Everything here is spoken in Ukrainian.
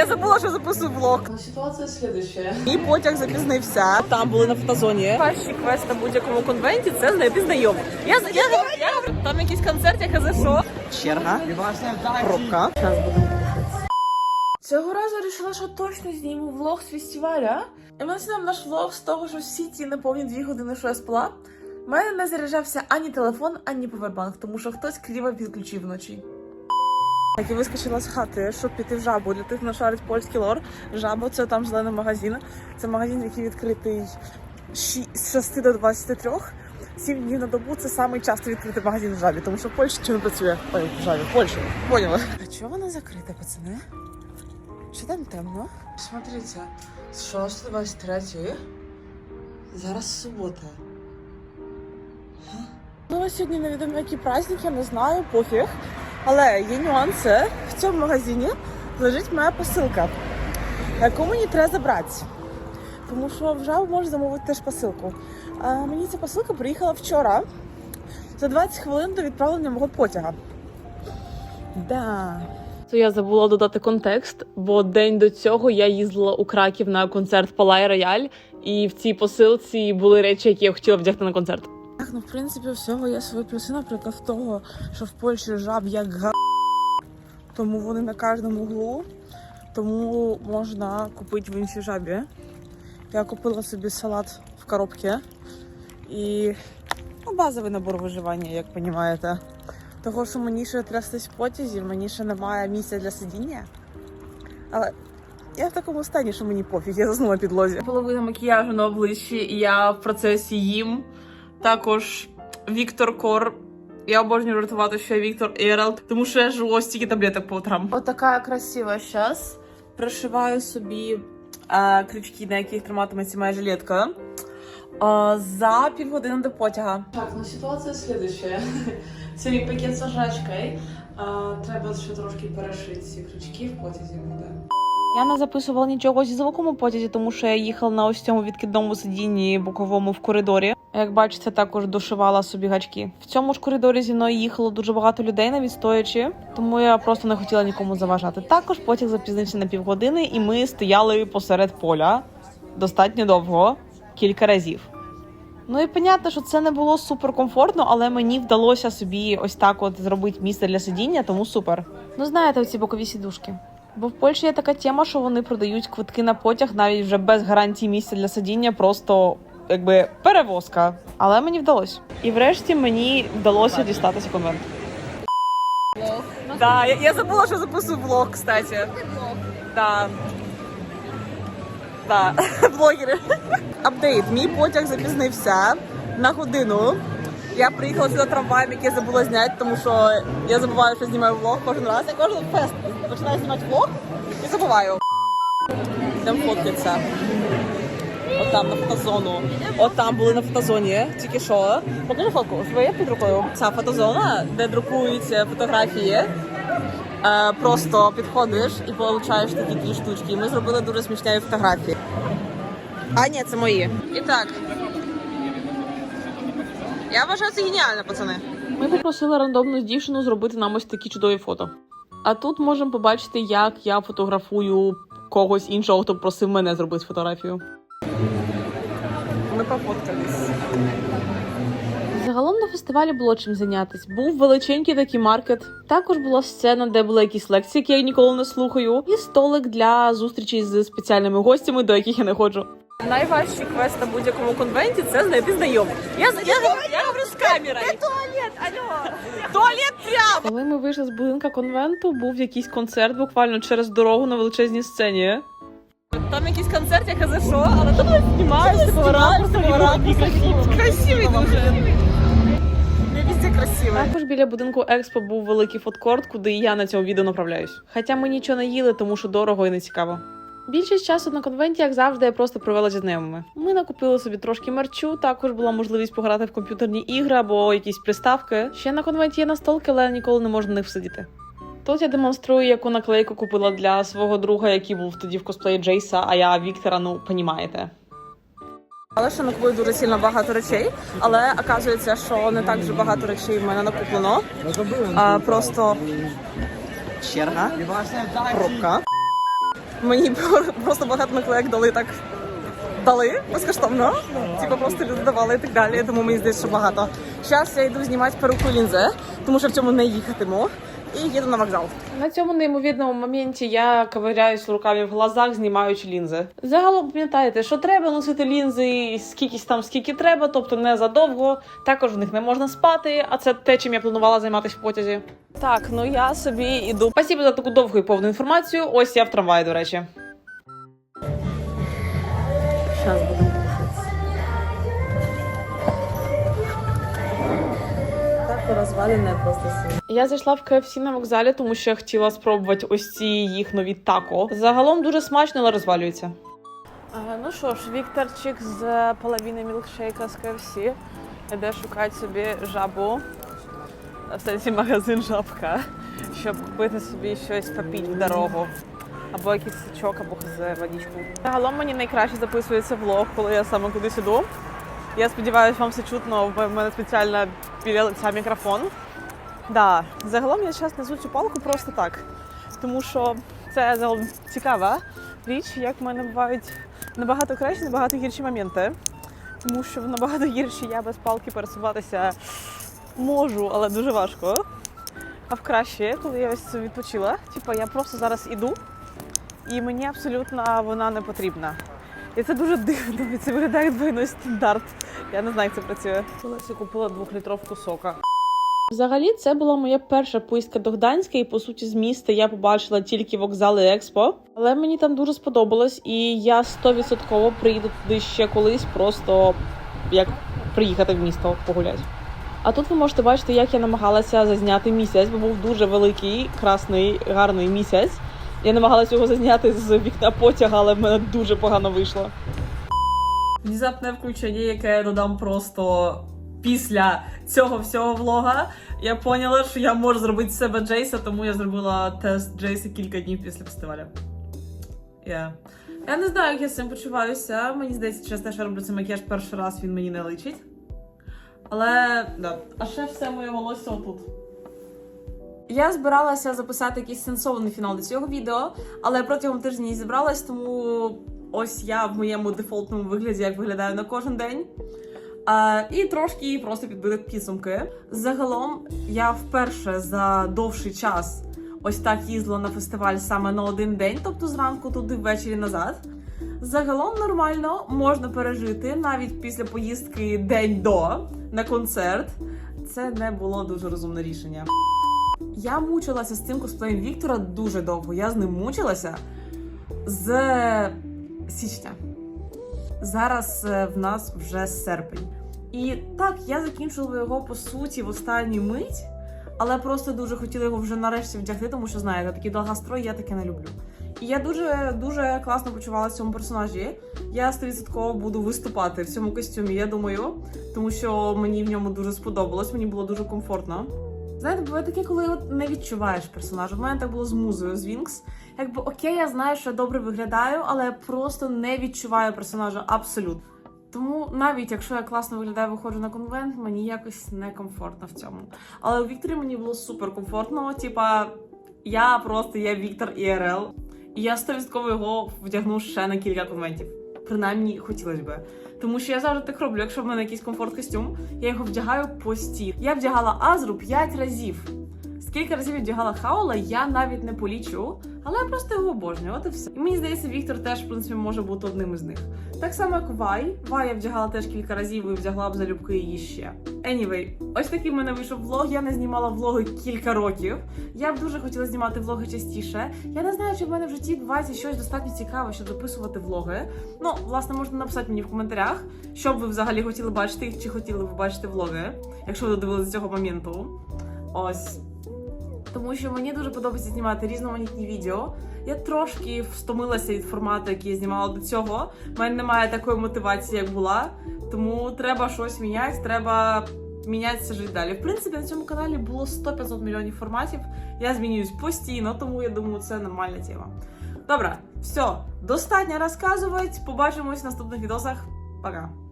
я забула, що записую влог. Ну, Ситуация следующая. Мій потяг запізнився. Там були на фотозоні. Перший квест на будь-якому конвенті це знайти знайомих. Я, я, я, я, там якийсь концерт, я за що? Черга. Пробка. Зараз будемо. Цього разу вирішила, що точно зніму влог з фестиваля. І ми почнемо наш влог з того, що всі ті неповні дві години, що я спала, в мене не заряджався ані телефон, ані повербанк, тому що хтось кріво відключив вночі. Так, і вискочила з хати, щоб піти в жабу. Для тих, хто шарить польський лор. Жаба це там зелений магазин. Це магазин, який відкритий з 6 до 23. 7 днів на добу це самий часто відкритий магазин в жабі, тому що в Польщі чи не працює. Ой, в жабі, в Польщі. Поняли? А чого вона закрита, пацани? Що там темно? Смотрите, з 6 до 23 зараз субота. Ну, сьогодні невідомо який праздник, я не знаю, пофіг. Але є нюанси. В цьому магазині лежить моя посилка, яку мені треба забрати. Тому що в жабу можна замовити теж посилку. А мені ця посилка приїхала вчора за 20 хвилин до відправлення мого потяга. Да. То я забула додати контекст, бо день до цього я їздила у Краків на концерт Палай Рояль, і в цій посилці були речі, які я хотіла вдягти на концерт. Так, ну в принципі, всього є свої плюси, наприклад, того, що в Польщі жаб як га. Тому вони на кожному углу. Тому можна купити в іншій жабі. Я купила собі салат в коробці і ну, базовий набор виживання, як розумієте. Того, що мені ще трястись потязі, мені ще немає місця для сидіння. Але я в такому стані, що мені пофіг, я заснула підлозі. Половина макіяжу на обличчі, і я в процесі їм. Також Віктор Кор. Я обожнюю рятувати, що я Віктор Ералд, тому що я живу стільки таблеток по утрам. От така красива зараз. Пришиваю собі а, крючки, на яких триматиметься моя жилетка. А, за півгодини до потяга. Так, ну ситуація следующая. Це мій пакет з жачкою. Треба ще трошки перешити ці крючки в потязі буде. Я не записувала нічого зі звуком у потязі, тому що я їхала на ось цьому відкидному сидінні боковому в коридорі. Як бачите, також дошивала собі гачки. В цьому ж коридорі зі мною їхало дуже багато людей навіть стоячи, тому я просто не хотіла нікому заважати. Також потяг запізнився на півгодини, і ми стояли посеред поля достатньо довго, кілька разів. Ну і понятно, що це не було суперкомфортно, але мені вдалося собі ось так от зробити місце для сидіння, тому супер. Ну знаєте, ці бокові сідушки. Бо в Польщі є така тема, що вони продають квитки на потяг навіть вже без гарантії місця для сидіння, просто якби перевозка. Але мені вдалося. І врешті мені вдалося дістатися конвент. Да, я, я забула, що записую влог, кстати. Да. Да, блогери. Апдейт. Мій потяг запізнився на годину. Я приїхала сюди трамваєм, який я забула зняти, тому що я забуваю, що знімаю влог кожен раз. Я кожен фест починаю знімати влог і забуваю. Йдемо фоткатися. От там на фотозону. От там були на фотозоні. Тільки що. Покажи фотку, своє під рукою. Ця фотозона, де друкуються фотографії. Е, просто підходиш і получаєш такі дві штучки. І ми зробили дуже смішні фотографії. А, ні, це мої. І так. Я вважаю це геніально, пацани. Ми попросили рандомну дівчину зробити нам ось такі чудові фото. А тут можемо побачити, як я фотографую когось іншого, хто просив мене зробити фотографію. Ми пофоткались. Загалом на фестивалі було чим зайнятись. Був величенький такий маркет. Також була сцена, де були якісь лекції, які я ніколи не слухаю, і столик для зустрічей з спеціальними гостями, до яких я не ходжу. Найважчий квест на будь-якому конвенті це знайти знайомих. Я, я, я, я говорю з камерою. Де туалет? Алло. Туалет прямо. Коли ми вийшли з будинка конвенту, був якийсь концерт буквально через дорогу на величезній сцені. Там якийсь концерт, я за що, але знімаєш, такого ракурсу, такого ракурсу. Красивий дуже. Красиво. Також біля будинку Експо був великий фудкорт, куди і я на цьому відео направляюсь. Хоча ми нічого не їли, тому що дорого і не цікаво. Більшість часу на конвенті, як завжди, я просто провела зі знайомими. Ми накупили собі трошки мерчу, також була можливість пограти в комп'ютерні ігри або якісь приставки. Ще на конвенті є настолки, але ніколи не можна на них всидіти. Тут я демонструю, яку наклейку купила для свого друга, який був тоді в косплеї Джейса, а я Віктора, ну понімаєте. Але що накупую дуже сильно багато речей, але оказується, що не так вже багато речей в мене накуплено. А, просто черга, пробка. Мені просто багато наклеїк дали так. Дали безкоштовно. Типу просто люди давали і так далі. Тому мені здається, що багато. Зараз я йду знімати перуку лінзи, тому що в цьому не їхатиму. І їду на вокзал. На цьому неймовірному моменті я ковиряюсь руками в глазах, знімаючи лінзи. Загалом пам'ятаєте, що треба носити лінзи скільки там, скільки треба, тобто не задовго. Також в них не можна спати, а це те, чим я планувала займатися в потязі. Так, ну я собі іду. Спасибо за таку довгу і повну інформацію. Ось я в трамваї, до речі. Зараз будемо розвалене просто сильно. Я зайшла в KFC на вокзалі, тому що я хотіла спробувати ось ці їх нові тако. Загалом дуже смачно, але розвалюється. ну що ж, Вікторчик з половини мілкшейка з KFC іде шукати собі жабу. В сенсі магазин жабка, щоб купити собі щось попіть в дорогу. Або якийсь сачок, або з водичку. Загалом мені найкраще записується влог, коли я саме кудись іду. Я сподіваюся, вам все чутно. В мене спеціально біля лиця мікрофон. Да, загалом я зараз несу цю палку просто так. Тому що це цікава річ, як в мене бувають набагато кращі, набагато гірші моменти. Тому що набагато гірші я без палки пересуватися можу, але дуже важко. А в краще, коли я ось відпочила, типу я просто зараз іду, і мені абсолютно вона не потрібна. І це дуже дивно, і це виглядає як двойний стандарт. Я не знаю, як це працює. Колись я купила двохлітровку сока. Взагалі, це була моя перша поїздка до Гданська, і по суті, з міста я побачила тільки вокзали Експо. Але мені там дуже сподобалось, і я 100% приїду туди ще колись, просто як приїхати в місто погуляти. А тут ви можете бачити, як я намагалася зазняти місяць, бо був дуже великий, красний, гарний місяць. Я намагалася його зазняти з вікна потяга, але в мене дуже погано вийшло. Внезапне включення, яке я додам просто після цього всього влога. Я поняла, що я можу зробити з себе Джейса, тому я зробила тест Джейса кілька днів після фестивалю. Yeah. Я не знаю, як я з цим почуваюся. Мені здається, те, що я роблю цей макіяж перший раз, він мені не личить. Але да. А ще все моє волосся отут. Я збиралася записати якийсь сенсований фінал до цього відео, але протягом тижня не зібралась, тому ось я в моєму дефолтному вигляді, як виглядаю на кожен день. А, і трошки просто підбили підсумки. Загалом я вперше за довший час ось так їздила на фестиваль саме на один день, тобто зранку туди ввечері назад. Загалом нормально можна пережити навіть після поїздки день до на концерт. Це не було дуже розумне рішення. Я мучилася з цим косплеєм Віктора дуже довго. Я з ним мучилася з січня. Зараз е, в нас вже серпень. І так, я закінчила його по суті в останню мить, але просто дуже хотіла його вже нарешті вдягти, тому що знаєте, такі довгострої я таке не люблю. І я дуже дуже класно почувалася в цьому персонажі. Я 100% буду виступати в цьому костюмі, я думаю, тому що мені в ньому дуже сподобалось, мені було дуже комфортно. Знаєте, буває таке, коли от не відчуваєш персонажа. В мене так було з музою з Вінкс. Якби окей, я знаю, що я добре виглядаю, але я просто не відчуваю персонажа абсолютно. Тому навіть якщо я класно виглядаю, виходжу на конвент, мені якось некомфортно в цьому. Але у Вікторі мені було супер комфортно. Типа, я просто є Віктор ІРЛ, і я 100% його вдягну ще на кілька конвентів. Принаймні, хотілося би. Тому що я завжди так роблю. Якщо в мене якийсь комфорт костюм, я його вдягаю постійно. Я вдягала Азру 5 разів. Скільки разів я вдягала Хаула, я навіть не полічу, але я просто його обожнюю. От і все. І мені здається, Віктор теж в принципі може бути одним із них. Так само, як Вай. Вай я вдягала теж кілька разів і вдягла б залюбки її ще. Anyway, ось такий в мене вийшов влог. Я не знімала влоги кілька років. Я б дуже хотіла знімати влоги частіше. Я не знаю, чи в мене в житті відбувається щось достатньо цікаве, щоб записувати влоги. Ну, власне, можна написати мені в коментарях, що б ви взагалі хотіли бачити, чи хотіли ви бачити влоги, якщо ви додивилися цього моменту. Ось. Тому що мені дуже подобається знімати різноманітні відео. Я трошки встомилася від формату, який я знімала до цього. У мене немає такої мотивації, як була. Тому треба щось міняти, треба мінятися жити далі. В принципі, на цьому каналі було 100-500 мільйонів форматів. Я змінююсь постійно, тому я думаю, це нормальна тема. Добре, все, достатньо розказувати. Побачимось в наступних відосах. Пока.